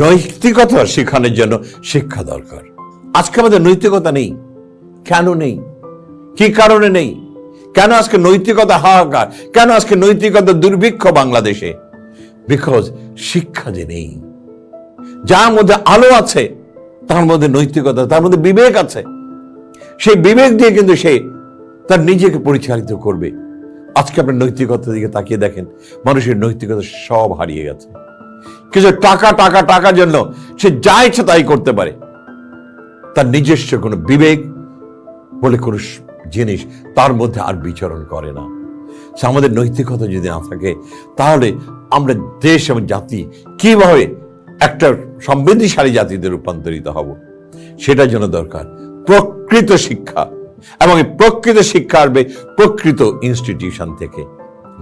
নৈতিকতা শেখানোর জন্য শিক্ষা দরকার। আজকে আমাদের নৈতিকতা নেই। কেন নেই? কি কারণে নেই? কেন আজকে নৈতিকতা হাহাকার? কেন আজকে নৈতিকতা দুর্ভিক্ষ বাংলাদেশে? বিকজ শিক্ষা যে নেই, যার মধ্যে আলো আছে, তার মধ্যে নৈতিকতা, তার মধ্যে বিবেক আছে। সেই বিবেক দিয়ে কিন্তু সে তার নিজেকে পরিচালিত করবে। আজকে আপনার নৈতিকতার দিকে তাকিয়ে দেখেন, মানুষের নৈতিকতা সব হারিয়ে গেছে। কিছু টাকা টাকা, টাকার জন্য সে যা ইচ্ছা তাই করতে পারে। তার নিজস্ব কোনো বিবেক বলে কোনো জিনিস তার মধ্যে আর বিচরণ করে না। সে আমাদের নৈতিকতা যদি না থাকে, তাহলে আমরা দেশ এবং জাতি কীভাবে একটা সমৃদ্ধিশালী জাতিতে রূপান্তরিত হব, সেটার জন্য দরকার প্রকৃত শিক্ষা। এবং প্রকৃত শিক্ষা আসবে প্রকৃত ইনস্টিটিউশন থেকে,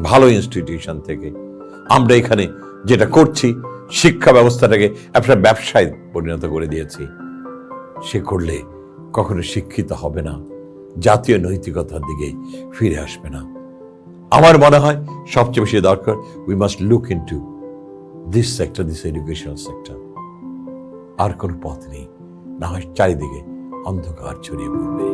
ভালো ইনস্টিটিউশন থেকে। আমরা এখানে যেটা করছি, শিক্ষা ব্যবস্থাটাকে একটা ব্যবসায় পরিণত করে দিয়েছি। সে করলে কখনো শিক্ষিত হবে না, জাতীয় নৈতিকতার দিকে ফিরে আসবে না। আমার মনে হয় সবচেয়ে বেশি দরকার we must look into this sector this education sector আর কোন পথ নেই, না হয় চারিদিকে অন্ধকার ছড়িয়ে পড়বে।